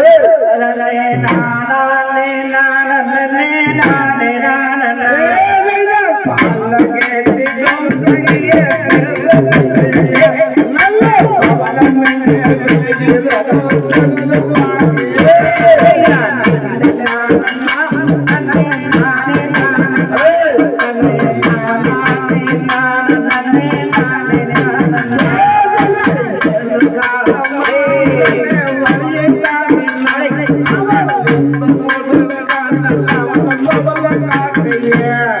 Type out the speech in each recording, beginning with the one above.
नयान Yeah.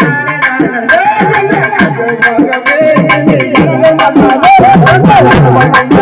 I'm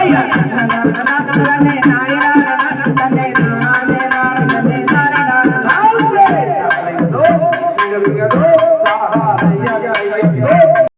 అయ్యా